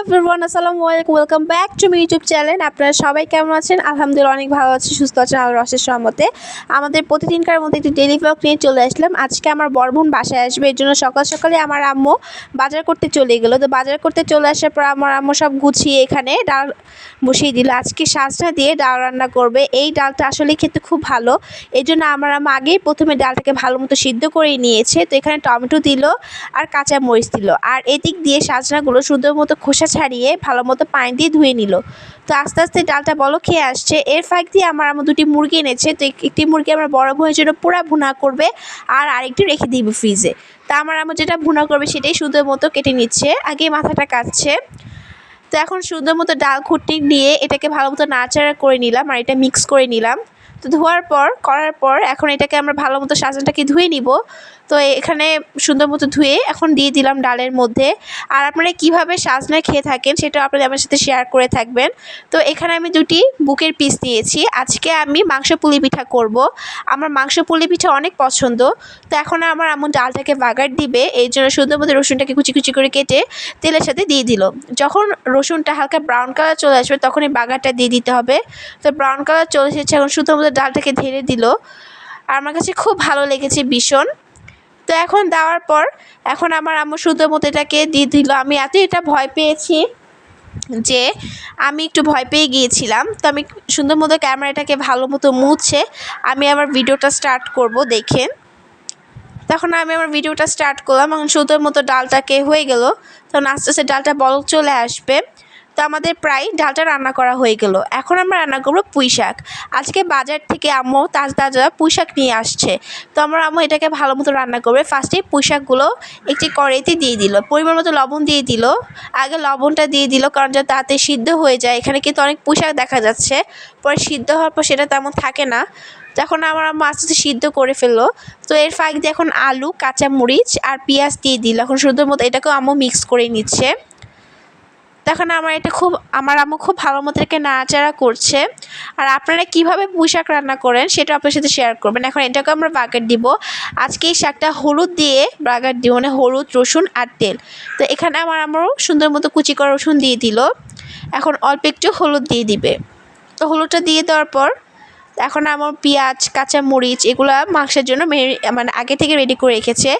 Everyone আসসালামু আলাইকুম। Welcome back to my YouTube channel আপনারা সবাই কেমন আছেন? আলহামদুলিল্লাহ, অনেক ভালো আছি, সুস্থ আছেন আল্লাহর রসের সহমতে। আমাদের প্রতিদিনকার মধ্যে একটি ডেলি ব্লগ নিয়ে চলে আসলাম। আজকে আমার বড় বোন বাসায় আসবে, এর জন্য সকাল সকালে আমার আম্মু বাজার করতে চলে গেলো। তো বাজার করতে চলে আসার পর আমার আম্মু সব গুছিয়ে এখানে ডাল বসিয়ে দিল। আজকে সাজটা দিয়ে ডাল রান্না করবে। এই ডালটা আসলে খেতে খুব ভালো। এই জন্য আমার আম্মু আগেই প্রথমে ডালটাকে ভালো মতো সিদ্ধ করে নিয়েছে। তো এখানে টমেটো দিল আর কাঁচা মরিচ দিল। আর এদিক দিয়ে সাজনাগুলো সুন্দর মতো খোসা ছাড়িয়ে ভালো মতো পানি দিয়ে ধুয়ে নিল। তো আস্তে আস্তে ডালটা বলো, খেয়ে আসছে। এর ফাঁক দিয়ে আমার আমার দুটি মুরগি এনেছে। তো একটি মুরগি আমার বড় বোনের জন্য পুরা ভুনা করবে আর আরেকটি রেখে দিবে ফ্রিজে। তা আমার আমার যেটা ভুনা করবে সেটাই সুন্দর মতো কেটে নিচ্ছে। আগে মাথাটা কাটছে। তো এখন সুন্দর মতো ডাল খুঁটি নিয়ে এটাকে ভালো মতো নাড়াচাড়া করে নিলাম আর এটা মিক্স করে নিলাম। তো ধোয়ার পর, করার পর এখন এটাকে আমরা ভালো মতো সাজানটাকে ধুয়ে নিব। তো এখানে সুন্দর মতো ধুয়ে এখন দিয়ে দিলাম ডালের মধ্যে। আর আপনারা কীভাবে সাজনা খেয়ে থাকেন সেটা আপনারা আমার সাথে শেয়ার করে থাকবেন। তো এখানে আমি দুটি বুকের পিস নিয়েছি। আজকে আমি মাংস পুলি পিঠা করব। আমার মাংস পুলি পিঠা অনেক পছন্দ। তো এখন আমার আম্মু ডালটাকে বাগার দিবে। এই জন্য সুন্দর মতো রসুনটাকে কুচি কুচি করে কেটে তেলের সাথে দিয়ে দিল। যখন রসুনটা হালকা ব্রাউন কালার চলে আসবে তখন এই বাগারটা দিয়ে দিতে হবে। তো ব্রাউন কালার চলে এসেছে, এখন সুন্দর মতো ডালটাকে ঢেলে দিল। আর আমার কাছে খুব ভালো লেগেছে ভীষণ। তো এখন দেওয়ার পর, এখন আমার আম্মু সুন্দর মতো এটাকে দিয়ে দিল। আমি এত এটা ভয় পেয়েছি যে আমি একটু ভয় পেয়ে গিয়েছিলাম। তো আমি সুন্দর মতো ক্যামেরাটাকে ভালো মতো মুছে আমি আবার ভিডিওটা স্টার্ট করব দেখেন তখন আমি আমার ভিডিওটা স্টার্ট করলাম এখন সুন্দর মতো ডালটাকে হয়ে গেল। তখন আস্তে আস্তে ডালটা বলক চলে আসবে। তো আমাদের প্রায় ডালটা রান্না করা হয়ে গেল। এখন আমরা রান্না করব পুঁই শাক। আজকে বাজার থেকে আম্মু তাজা তাজা পুঁই শাক নিয়ে আসছে। তো আমার আম্মু এটাকে ভালো মতো রান্না করবে। ফার্স্টে পুঁই শাকগুলো একটি কড়াইতে দিয়ে দিল। পরিমাণ মতো লবণ দিয়ে দিল। আগে লবণটা দিয়ে দিল কারণ যা তাতে সিদ্ধ হয়ে যায়। এখানে কিন্তু অনেক পুঁই শাক দেখা যাচ্ছে। পরে সিদ্ধ হওয়ার পর সেটা তেমন থাকে না। তখন আমার আম্মু আস্তে আস্তে সিদ্ধ করে ফেলল। তো এর ফাঁক দিয়ে এখন আলু কাঁচা মরিচ আর পেঁয়াজ দিয়ে দিল। এখন সুন্দর মতো এটাকেও আম্মু মিক্স করে নিচ্ছে। তখন আমার এটা খুব, আমার আম্মু খুব ভালো মতো এটাকে নাড়াচাড়া করছে। আর আপনারা কীভাবে পুঁই শাক রান্না করেন সেটা আপনার সাথে শেয়ার করবেন। এখন এটাকে আমরা বাগার দিব। আজকে এই শাকটা হলুদ দিয়ে বাগার দিব মানে হলুদ, রসুন আর তেল। তো এখানে আমার আমারও সুন্দর মতো কুচি করা রসুন দিয়ে দিল। এখন অল্প একটু হলুদ দিয়ে দিবে। তো হলুদটা দিয়ে দেওয়ার পর এখন আমার পেঁয়াজ কাঁচা মরিচ এগুলো মাংসের জন্য মানে আগে থেকে রেডি করে রেখেছে।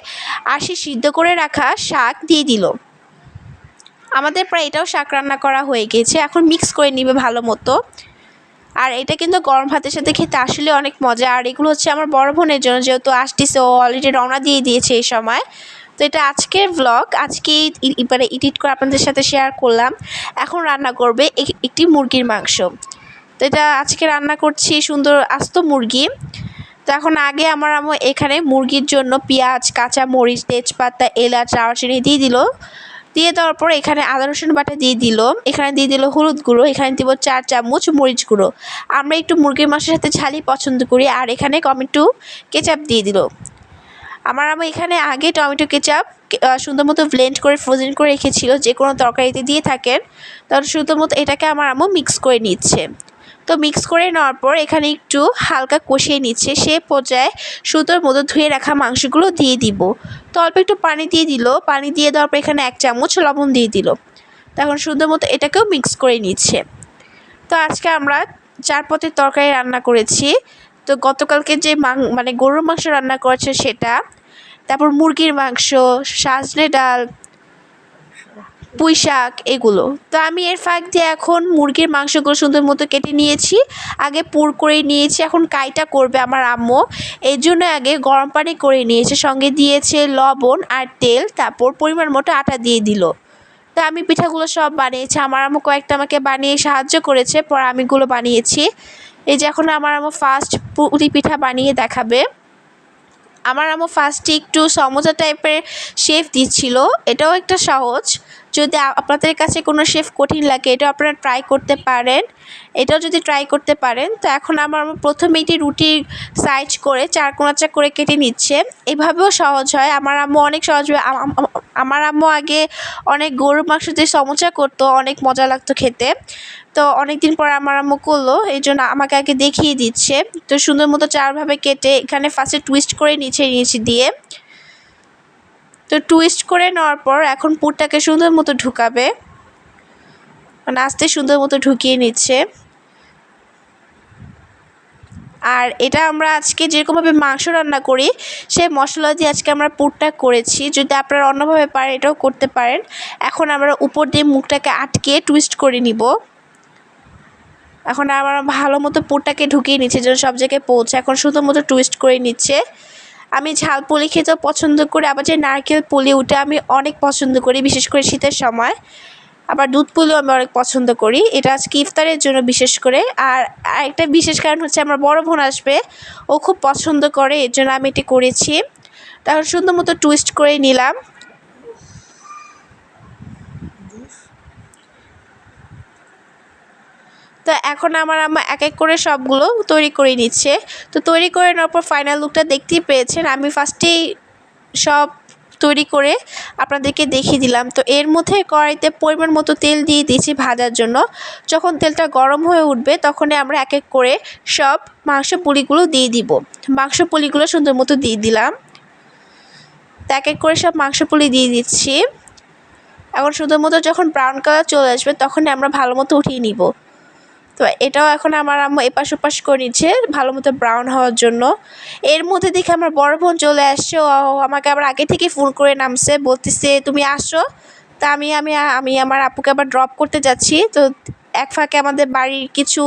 আর সে সিদ্ধ করে রাখা শাক দিয়ে দিল। আমাদের প্রায় এটাও শাক রান্না করা হয়ে গেছে। এখন মিক্স করে নিবে ভালো মতো। আর এটা কিন্তু গরম ভাতের সাথে খেতে আসলে অনেক মজা। আর এগুলো হচ্ছে আমার বড় বোনের জন্য, যেহেতু আসতেছে, ও অলরেডি রওনা দিয়ে দিয়েছে এই সময়। তো এটা আজকের ব্লগ আজকে মানে এডিট করে আপনাদের সাথে শেয়ার করলাম। এখন রান্না করবে এক- একটি মুরগির মাংস। তো এটা আজকে রান্না করছি সুন্দর আস্ত মুরগি। তো এখন আগে আমার আম্মু এখানে মুরগির জন্য পেঁয়াজ, কাঁচা মরিচ, তেজপাতা, এলাচ, দারচিনি দিয়ে দিল। দিয়ে দেওয়ার পর এখানে আদা রসুন বাটা দিয়ে দিল। এখানে দিয়ে দিল হলুদ গুঁড়ো, এখানে দিব চার চামচ মরিচ গুঁড়ো। আমরা একটু মুরগির মাংসের সাথে ঝালই পছন্দ করি, আর এখানে টমেটো কেচাপ দিয়ে দিল। আমার আম্মু এখানে আগে টমেটো কেচাপ সুন্দর মতো ব্লেন্ড করে ফ্রোজেন করে রেখেছিল। যে কোনো তরকারিতে দিয়ে থাকেন তখন সুন্দর মতো এটাকে আমার আম্মু মিক্স করে নিচ্ছে। তো মিক্স করে নেওয়ার পর এখানে একটু হালকা কষিয়ে নিচ্ছে। সে পর্যায়ে সুতোর মতো ধুয়ে রাখা মাংসগুলো দিয়ে দিব। তো অল্প একটু পানি দিয়ে দিল। পানি দিয়ে দেওয়ার পর এখানে এক চামচ লবণ দিয়ে দিল। তখন সুন্দর মতো এটাকেও মিক্স করে নিচ্ছে। তো আজকে আমরা চার পথের তরকারি রান্না করেছি। তো গতকালকে যে মানে গরুর মাংস রান্না করেছে সেটা, তারপর মুরগির মাংস সাজনে ডাল পুঁই শাক এগুলো। তো আমি এর ফাঁক দিয়ে এখন মুরগির মাংসগুলো সুন্দর মতো কেটে নিয়েছি। আগে পুর করে নিয়েছি, এখন কাইটা করবে আমার আম্মু। এই জন্য আগে গরম পানি করে নিয়েছে, সঙ্গে দিয়েছে লবণ আর তেল, তারপর পরিমাণ মতো আটা দিয়ে দিল। তো আমি পিঠাগুলো সব বানিয়েছি, আমার আম্মু কয়েকটা আমাকে বানিয়ে সাহায্য করেছে, পর আমিগুলো বানিয়েছি। এই যে এখন আমার আম্মু ফার্স্ট পুরি পিঠা বানিয়ে দেখাবে। আমার আম্মু ফার্স্টে একটু সমোসা টাইপের শেফ দিচ্ছিল, এটাও একটা সহজ। যদি আপনাদের কাছে কোনো শেফ কঠিন লাগে, এটাও আপনারা ট্রাই করতে পারেন। এটাও যদি ট্রাই করতে পারেন, তো এখন আমার প্রথমে এটি রুটির সাইজ করে চার কোনাচা করে কেটে নিচ্ছে। এভাবেও সহজ হয়। আমার আম্মু অনেক সহজ আম- আমার আম্মু আগে অনেক গরুর মাংস দিয়ে সমোসা করতো, অনেক মজা লাগতো খেতে। তো অনেক দিন পর আমার আম্মু করল, এই জন্য আমাকে আগে দেখিয়ে দিচ্ছে। তো সুন্দর মতো চারভাবে কেটে এখানে ফার্স্টে টুইস্ট করে নিচে নিচে দিয়ে। টুইস্ট করে নেওয়ার পর এখন পুরটাকে সুন্দর মতো ঢুকাবে। মানে আস্তে সুন্দর মতো ঢুকিয়ে নিচ্ছে। আর এটা আমরা আজকে যেরকমভাবে মাংস রান্না করি, সেই মশলা দিয়ে আজকে আমরা পুরটা করেছি। যদি আপনারা অন্যভাবে পারেন, এটাও করতে পারেন। এখন আমরা উপর দিয়ে মুখটাকে আটকে টুইস্ট করে নিব। এখন আমরা ভালো মতো পুরটাকে ঢুকিয়ে নিচ্ছে, যেন সব জায়গায় পৌঁছে। এখন শুধু মতো টুইস্ট করে নিচ্ছে। আমি ঝাল পুলি খেতেও পছন্দ করি, আবার যে নারকেল পুলি ওটা আমি অনেক পছন্দ করি, বিশেষ করে শীতের সময়। আবার দুধ পুলিও আমি অনেক পছন্দ করি, এটা আজকে ইফতারের জন্য বিশেষ করে। আর একটা বিশেষ কারণ হচ্ছে আমার বড় বোন আসবে, ও খুব পছন্দ করে, এর জন্য আমি এটি করেছি। তখন সুন্দর মতো টুইস্ট করে নিলাম। তো এখন আমার আম্মা এক এক করে সবগুলো তৈরি করে নিচ্ছে। তো তৈরি করে নেওয়ার পর ফাইনাল লুকটা দেখতেই পেয়েছেন। আমি ফার্স্টেই সব তৈরি করে আপনাদেরকে দেখিয়ে দিলাম। তো এর মধ্যে কড়াইতে পরিমাণ মতো তেল দিয়ে দিয়েছি ভাজার জন্য। যখন তেলটা গরম হয়ে উঠবে, তখনই আমরা এক এক করে সব মাংস পুলিগুলো দিয়ে দিব। মাংস পুলিগুলো সুন্দর মতো দিয়ে দিলাম। তো এক এক করে সব মাংস পুলি দিয়ে দিচ্ছি। এখন সুন্দর মতো যখন ব্রাউন কালার চলে আসবে, তখনই আমরা ভালো মতো উঠিয়ে নিব। তো এটাও এখন আমার আম্মু এপাশ ওপাশ করে নিচ্ছে, ভালো মতো ব্রাউন হওয়ার জন্য। এর মধ্যে দেখে আমার বড় বোন চলে আসছে, ও আমাকে আবার আগে থেকে ফোন করে নামছে, বলতেছে, তুমি আসো। তা আমি আমি আমি আমার আপুকে আবার ড্রপ করতে যাচ্ছি, তো এক ফাঁকে আমাদের বাড়ির কিছু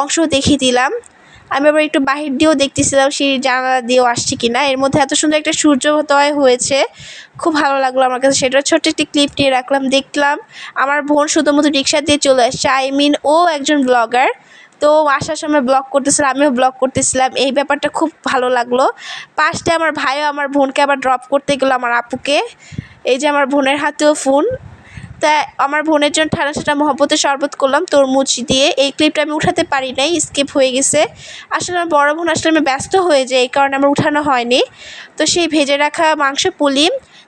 অংশ দেখিয়ে দিলাম। আমি আবার একটু বাহির দিয়েও দেখতেছিলাম, সেই জানালা দিয়েও আসছে কিনা। এর মধ্যে এত সুন্দর একটা সূর্য সূর্যোদয় হয়েছে, খুব ভালো লাগল আমার কাছে সেটা। ছোট্ট একটি ক্লিপ নিয়ে রাখলাম, দেখলাম আমার বোন শুধুমাত্র রিক্সা দিয়ে চলে আসছে। আই মিন ও একজন ব্লগার তো আসার সময় ব্লগ করতেছিলাম আমিও ব্লগ করতেছিলাম। এই ব্যাপারটা খুব ভালো লাগল। পাশে আমার ভাইও, আমার বোনকে আবার ড্রপ করতে গেলো আমার আপুকে। এই যে আমার বোনের হাতেও ফোন তা আমার বোনের জন্য ঠান্ডা ঠান্ডা মহব্বতের শরবত করলাম, তরমুজ দিয়ে। এই ক্লিপটা আমি উঠাতে পারি নাই, স্কিপ হয়ে গেছে। আসলে আমার বড় বোন আসলে আমি ব্যস্ত হয়ে যাই, এই কারণে আমার উঠানো হয়নি। তো সেই ভেজে রাখা মাংস পুলি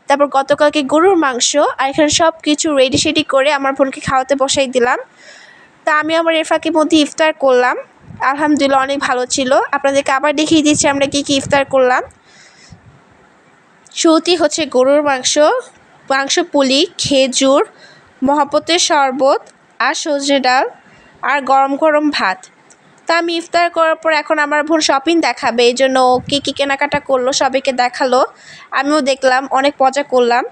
তারপর গতকালকে গরুর মাংস, আর এখানে সব কিছু রেডি সেডি করে আমার বোনকে খাওয়াতে বসাই দিলাম। তা আমি আমার এর মধ্যে ইফতার করলাম। আলহামদুলিল্লাহ অনেক ভালো ছিল। আপনাদেরকে আবার দেখিয়ে দিচ্ছি আমরা কী কী ইফতার করলাম। শুরুতেই হচ্ছে গরুর মাংস মাংস, পুলি, খেজুর, মহাপতের শরবত আর সজনে ডাল আর গরম গরম ভাত। তা আমি ইফতার করার পর এখন আমার বোন শপিং দেখাবে, এই জন্য ও কী কী কেনাকাটা করল সবাইকে দেখাল। আমিও দেখলাম, অনেক মজা করলাম,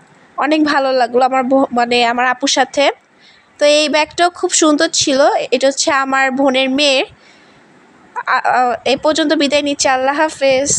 অনেক ভালো লাগল আমার মানে আমার আপুর সাথে। তো এই ব্যাগটাও খুব সুন্দর ছিল, এটা হচ্ছে আমার বোনের মেয়ের। এই পর্যন্ত বিদায় নিচ্ছি, আল্লাহ হাফেজ।